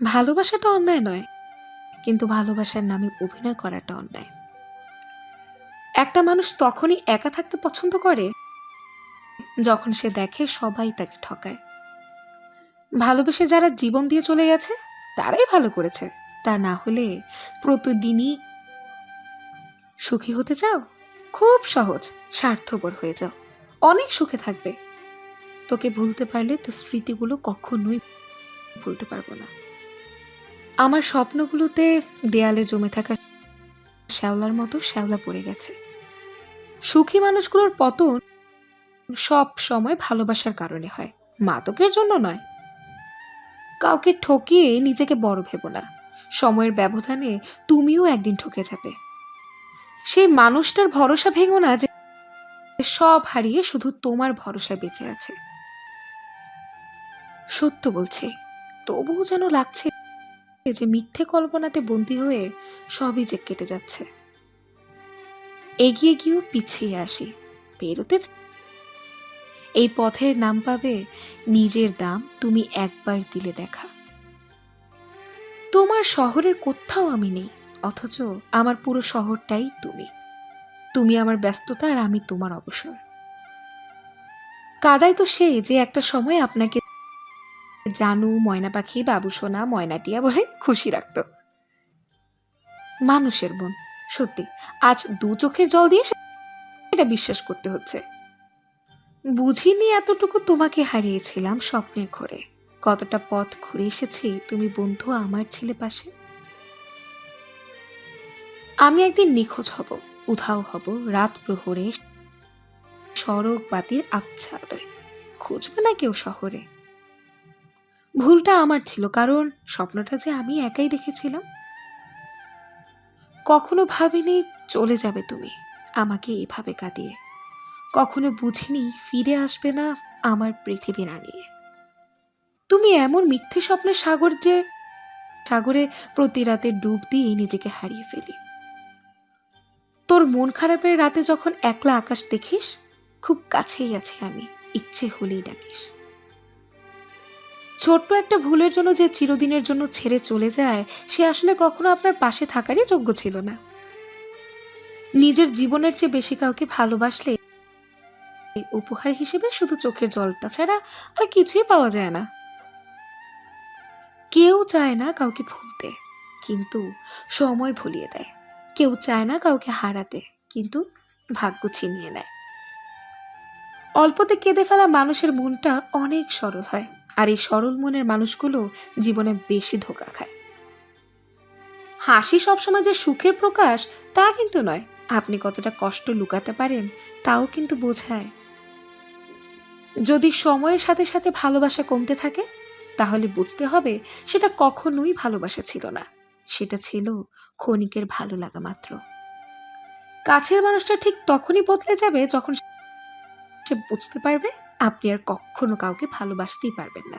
ভালোবাসাটা অন্যায় নয়, কিন্তু ভালোবাসার নামে অভিনয় করাটা অন্যায়। একটা মানুষ তখনই একা থাকতে পছন্দ করে যখন সে দেখে সবাই তাকে ঠকায়। ভালোবেসে যারা জীবন দিয়ে চলে গেছে, তারাই ভালো করেছে। তা না হলে প্রতিদিনই সুখী হতে চাও? খুব সহজ, স্বার্থপর হয়ে যাও। অনেক সুখে থাকবে। তোকে ভুলতে পারলে তো স্মৃতিগুলো কখনোই ভুলতে পারব না। আমার স্বপ্নগুলোতে দেয়ালে জমে থাকা শ্যাওলার মতো শ্যাওলা পড়ে গেছে। সুখী মানুষগুলোর পতন সব সময় ভালোবাসার কারণে হয়, মাদকের জন্য নয়। কাউকে ঠকিয়ে নিজেকে বড় ভেব না। সময়ের ব্যবধানে তুমিও একদিন ঠকে যাবে। সেই মানুষটার ভরসা ভেঙো না যে সব হারিয়ে শুধু তোমার ভরসায় বেঁচে আছে। সত্য বলছি, তবুও যেন লাগছে যে মিথ্যে কল্পনাতে বন্দী হয়ে সবই যে কেটে যাচ্ছে। এগিয়ে গিয়েও পিছিয়ে আসি পেরোতে এই পথের নাম পাবে, নিজের দাম তুমি একবার দিলে দেখা। তোমার শহরের কোথাও আমি নেই, অথচ আমার পুরো শহরটাই তুমি। তুমি আমার ব্যস্ততা আর আমি তোমার অবসর। কাদাই তো সে যে একটা সময় আপনাকে জানু, ময়না পাখি, বাবু সোনা ময়নাটিয়া বলে খুশি রাখত। মানুষের বোন, সত্যি, আজ দু চোখের জল দিয়ে এটা বিশ্বাস করতে হচ্ছে। বুঝিনি এতটুকু তোমাকে হারিয়েছিলাম স্বপ্নের ঘরে। কতটা পথ ঘুরে এসেছি তুমি বন্ধু আমার ছিলে পাশে। আমি একদিন নিখোঁজ হব, উধাও হব, রাত প্রহরে সড়ক বাতির আবছাদয় খুঁজবে না কেউ শহরে। ভুলটা আমার ছিল, কারণ স্বপ্নটা যে আমি একাই দেখেছিলাম, কখনো ভাবিনি চলে যাবে তুমি আমাকে এভাবে কাঁদিয়ে। কখনো বুঝিনি ফিরে আসবে না আমার পৃথিবী রাঙিয়ে। তুমি এমন মিথ্যে স্বপ্নের সাগর যে সাগরে প্রতি রাতে ডুব দিয়ে নিজেকে হারিয়ে ফেলি। তোর মন খারাপের রাতে যখন একলা আকাশ দেখিস, খুব কাছেই আছি আমি, ইচ্ছে হলেই ডাকিস। ছোট্ট একটা ভুলের জন্য যে চিরদিনের জন্য ছেড়ে চলে যায়, সে আসলে কখনো আপনার পাশে থাকারই যোগ্য ছিল না। নিজের জীবনের চেয়ে বেশি কাউকে ভালোবাসলে উপহার হিসেবে শুধু চোখের জলটা ছাড়া আর কিছুই পাওয়া যায় না। কেউ চায় না কাউকে ভুলতে, কিন্তু সময় ভুলিয়ে দেয়। কেউ চায় না কাউকে হারাতে, কিন্তু ভাগ্য ছিনিয়ে নেয়। অল্পতে কেঁদে ফেলা মানুষের মনটা অনেক সরল হয়। আর এই সরল মনের মানুষগুলো জীবনে বেশি ধোকা খায়। হাসি সবসময় যে সুখের প্রকাশ, তা কিন্তু নয়। আপনি কতটা কষ্ট লুকাতে পারেন, তাও কিন্তু বোঝায়। যদি সময়ের সাথে সাথে ভালোবাসা কমতে থাকে, তাহলে বুঝতে হবে সেটা কখনোই ভালোবাসা ছিল না। সেটা ছিল ক্ষণিকের ভালো লাগা মাত্র। কাছের মানুষটা ঠিক তখনই বদলে যাবে যখন সে বুঝতে পারবে আপনি আর কখনো কাউকে ভালোবাসতেই পারবেন না।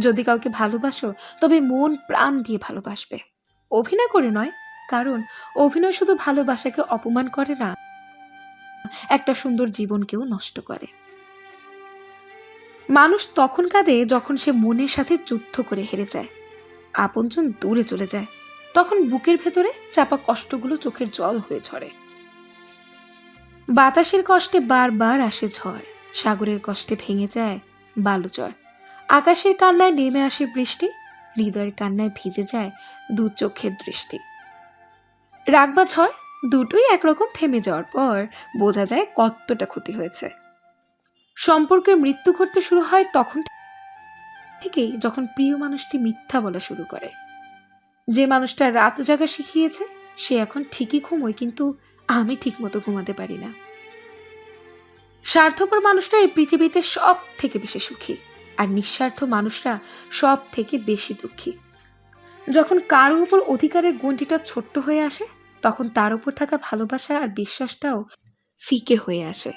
যদি কাউকে ভালোবাসো, তবে মন প্রাণ দিয়ে ভালোবাসবে। অভিনয় করে নয়, কারণ অভিনয় শুধু ভালোবাসাকে অপমান করে না, একটা সুন্দর জীবনকেও নষ্ট করে। মানুষ তখন কাঁদে যখন সে মনের সাথে যুদ্ধ করে হেরে যায়। আপনজন দূরে চলে যায়। তখন বুকের ভেতরে চাপা কষ্টগুলো চোখের জল হয়ে ঝরে। বাতাসের কষ্টে বারবার আসে ঝড়। সাগরের কষ্টে ভেঙে যায় বালুচর। আকাশের কান্নায় নেমে আসে বৃষ্টি, হৃদয়ের কান্নায় ভিজে যায় দু চোখের দৃষ্টি। রাগ বা ঝড় দুটোই একরকম থেমে যাওয়ার পর বোঝা যায় কতটা ক্ষতি হয়েছে। সম্পর্কে মৃত্যু ঘটতে শুরু হয় তখন থেকেই যখন প্রিয় মানুষটি মিথ্যা বলা শুরু করে। যে মানুষটা রাত জাগা শিখিয়েছে, সে এখন ঠিকই ঘুমোয়, কিন্তু আমি ঠিকমতো ঘুমাতে পারি না। স্বার্থপর মানুষরা এই পৃথিবীতে সব থেকে বেশি সুখী, আর নিঃস্বার্থ মানুষরা সব থেকে বেশি দুঃখী। যখন কারও উপর অধিকারের গণ্ডিটা ছোট্ট হয়ে আসে, তখন তার উপর থাকা ভালোবাসা আর বিশ্বাসটাও ফিকে হয়ে আসে।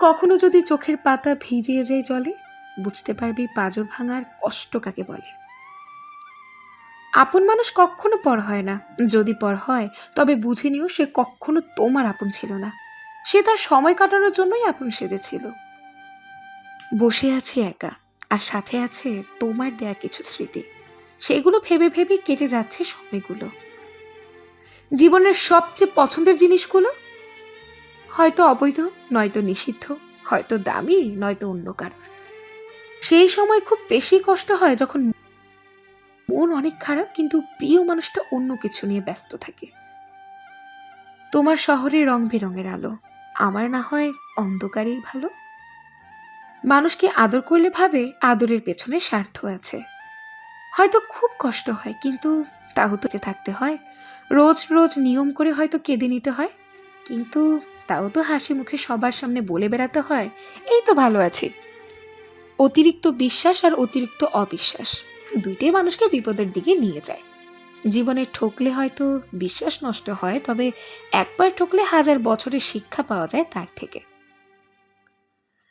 কখনো যদি চোখের পাতা ভিজিয়ে যায় জলে বুঝতে পারবি পাজর ভাঙার কষ্ট কাকে বলে। আপন মানুষ কখনো পর হয় না। যদি পর হয়, তবে বুঝে নিও সে কখনো তোমার আপন ছিল না। সে তার সময় কাটানোর জন্যই আপন সেজেছিল। বসে আছি একা, আর সাথে আছে তোমার দেয়া কিছু স্মৃতি। সেগুলো ভেবে ভেবে কেটে যাচ্ছে সময়গুলো। জীবনের সবচেয়ে পছন্দের জিনিসগুলো? হয়তো অবৈধ, নয়তো নিষিদ্ধ, হয়তো দামি, নয়তো অন্য কারোর। সেই সময় খুব বেশি কষ্ট হয় যখন মন অনেক খারাপ, কিন্তু প্রিয় মানুষটা অন্য কিছু নিয়ে ব্যস্ত থাকে। তোমার শহরে রং বেরঙের আলো আমার না হয় অন্ধকারেই ভালো। মানুষকে আদর করলে ভাবে আদরের পেছনে স্বার্থ আছে। হয়তো খুব কষ্ট হয়, কিন্তু তাও তো থাকতে হয়। রোজ রোজ নিয়ম করে হয়তো কেঁদে নিতে হয়, কিন্তু তাও তো হাসি মুখে সবার সামনে বলে বেড়াতে হয়, এই তো ভালো আছি। অতিরিক্ত বিশ্বাস আর অতিরিক্ত অবিশ্বাস, দুইটাই মানুষকে বিপদের দিকে নিয়ে যায়। জীবনে ঠকলে হয়তো বিশ্বাস নষ্ট হয়, তবে একবার ঠকলে হাজার বছরের শিক্ষা পাওয়া যায় তার থেকে।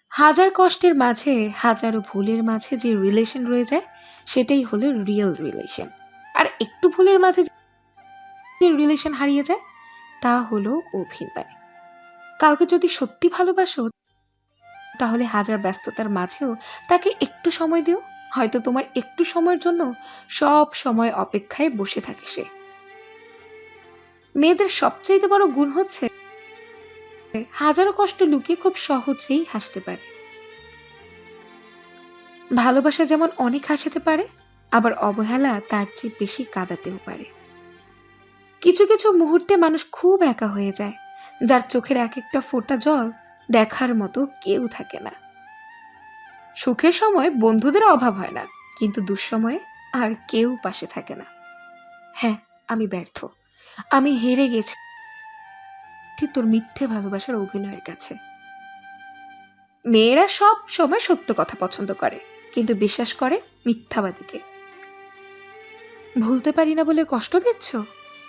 হাজার কষ্টের মাঝে, হাজারো ভুলের মাঝে যে রিলেশন রয়ে যায়, সেটাই হলো রিয়েল রিলেশন আর একটু ভুলের মাঝে যে রিলেশন হারিয়ে যায়, তা হলো অভিনয়। কাউকে যদি সত্যি ভালোবাসো, তাহলে হাজার ব্যস্ততার মাঝেও তাকে একটু সময় দিও। হয়তো তোমার একটু সময়ের জন্য সব সময় অপেক্ষায় বসে থাকে সে। মেয়েদের সবচাইতে বড় গুণ হচ্ছে হাজারো কষ্ট লুকিয়ে খুব সহজেই হাসতে পারে। ভালোবাসা যেমন অনেক হাসাতে পারে, আবার অবহেলা তার চেয়ে বেশি কাঁদাতেও পারে। কিছু কিছু মুহূর্তে মানুষ খুব একা হয়ে যায়, যার চোখের এক একটা ফোঁটা জল দেখার মতো কেউ থাকে না। সুখের সময় বন্ধুদের অভাব হয় না, কিন্তু দুঃসময়ে আর কেউ পাশে থাকে না। হ্যাঁ আমি ব্যর্থ। আমি হেরে গেছি। তোর মিথ্যে ভালোবাসার অভিনয়ের কাছে। মেয়েরা সব সময় সত্য কথা পছন্দ করে, কিন্তু বিশ্বাস করে মিথ্যাবাদীকে। ভুলতে পারি না বলে কষ্ট দিচ্ছ?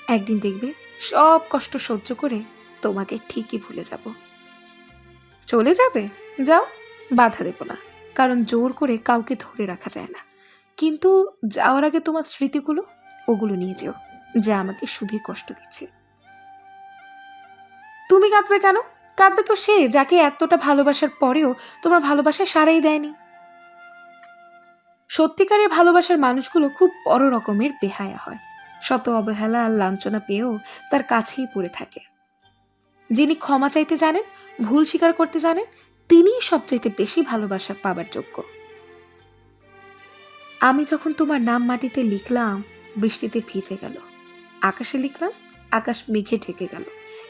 একদিন দেখবে সব কষ্ট সহ্য করে তোমাকে ঠিকই ভুলে যাব। চলে যাবে? যাও, বাধা দেব না। কারণ জোর করে কাউকে ধরে রাখা যায় না। কিন্তু যাওয়ার আগে তোমার স্মৃতিগুলো, ওগুলো নিয়ে যেও, যা আমাকে শুধুই কষ্ট দিচ্ছে। তুমি কাঁদবে কেন? কাঁদবে তো সে, যাকে এতটা ভালোবাসার পরেও তোমার ভালোবাসা সারাই দেয়নি। সত্যিকারের ভালোবাসার মানুষগুলো খুব বড় রকমের বেহায়া হয়। শত অবহেলা আর লাঞ্ছনা পেয়েও তার কাছেই পড়ে থাকে। যিনি ক্ষমা চাইতে জানেন, ভুল স্বীকার করতে জানেন তিনিই সবচাইতে বেশি ভালোবাসা পাবার যোগ্য। আমি যখন তোমার নাম মাটিতে লিখলাম, বৃষ্টিতে ভিজে গেল। আকাশে লিখলাম, আকাশ মেঘে ঢেকে গেল।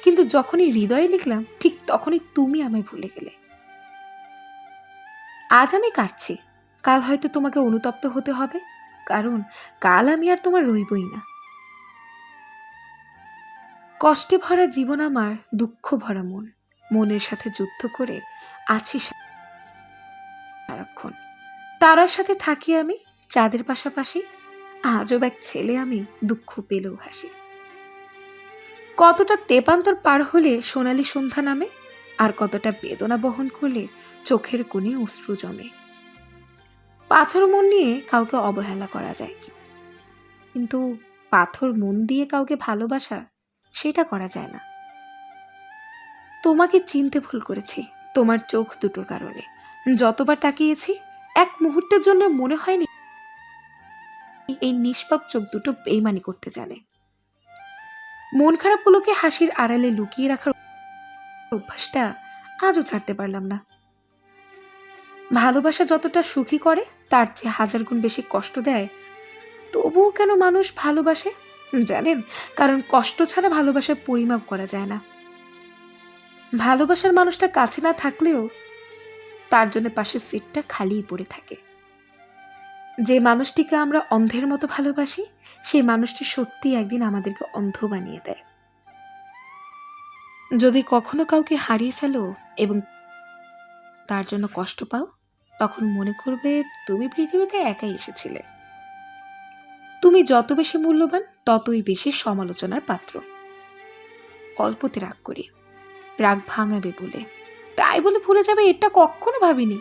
কিন্তু যখনই হৃদয়ে লিখলাম, ঠিক তখনই তুমি আমায় ভুলে গেলে। আজ আমি কাঁদছি। কাল হয়তো তোমাকে অনুতপ্ত হতে হবে, কারণ কাল আমি আর তোমার রইবই না। কষ্টে ভরা জীবন আমার, দুঃখ ভরা মন। মনের সাথে যুদ্ধ করে আছি সারাক্ষণ। তারার সাথে থাকি আমি, চাঁদের পাশাপাশি আজব এক ছেলে আমি দুঃখ পেলেও হাসি। কতটা তেপান্তর পার হলে সোনালি সন্ধ্যা নামে, আর কতটা বেদনা বহন করলে চোখের কোণে অশ্রু জমে। পাথর মন নিয়ে কাউকে অবহেলা করা যায় কিন্তু পাথর মন দিয়ে কাউকে ভালোবাসা, সেটা করা যায় না। তোমাকে চিনতে ভুল করেছি, তোমার চোখ দুটোর কারণে। যতবার তাকিয়েছি, এক মুহূর্তের জন্য মনে হয়নি এই নিষ্পাপ চোখ দুটো বেইমানি করতে জানে। মন খারাপগুলোকে হাসির আড়ালে লুকিয়ে রাখার অভ্যাসটা আজও ছাড়তে পারলাম না। ভালোবাসা যতটা সুখী করে, তার চেয়ে হাজার গুণ বেশি কষ্ট দেয়। তবুও কেন মানুষ ভালোবাসে? জানেন, কারণ কষ্ট ছাড়া ভালোবাসার পরিমাপ করা যায় না। ভালোবাসার মানুষটা কাছে না থাকলেও তার জন্য পাশের সিটটা খালিই পড়ে থাকে। যে মানুষটিকে আমরা অন্ধের মতো ভালোবাসি, সেই মানুষটি সত্যি একদিন আমাদেরকে অন্ধ বানিয়ে দেয়। যদি কখনো কাউকে হারিয়ে ফেলো এবং তার জন্য কষ্ট পাও, তখন মনে করবে তুমি পৃথিবীতে একাই এসেছিলে। তুমি যত বেশি মূল্যবান, ততই বেশি সমালোচনার পাত্র। অল্পতে রাগ করি। রাগ ভাঙাবে বলে। তাই বলে ভুলে যাবে, এটা কখনো ভাবিনি।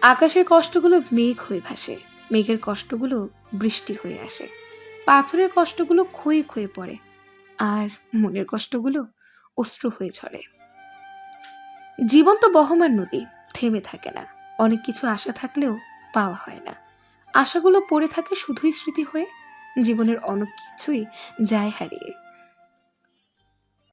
আকাশের কষ্টগুলো মেঘ হয়ে ভাসে। মেঘের কষ্টগুলো বৃষ্টি হয়ে আসে। পাথরের কষ্টগুলো ক্ষয়ে ক্ষয়ে পড়ে। আর মনের কষ্টগুলো অশ্রু হয়ে ঝরে। জীবন তো বহমান নদী, থেমে থাকে না। অনেক কিছু আশা থাকলেও পাওয়া হয় না। আশাগুলো পড়ে থাকে শুধুই স্মৃতি হয়ে। জীবনের অনেক কিছুই যায় হারিয়ে।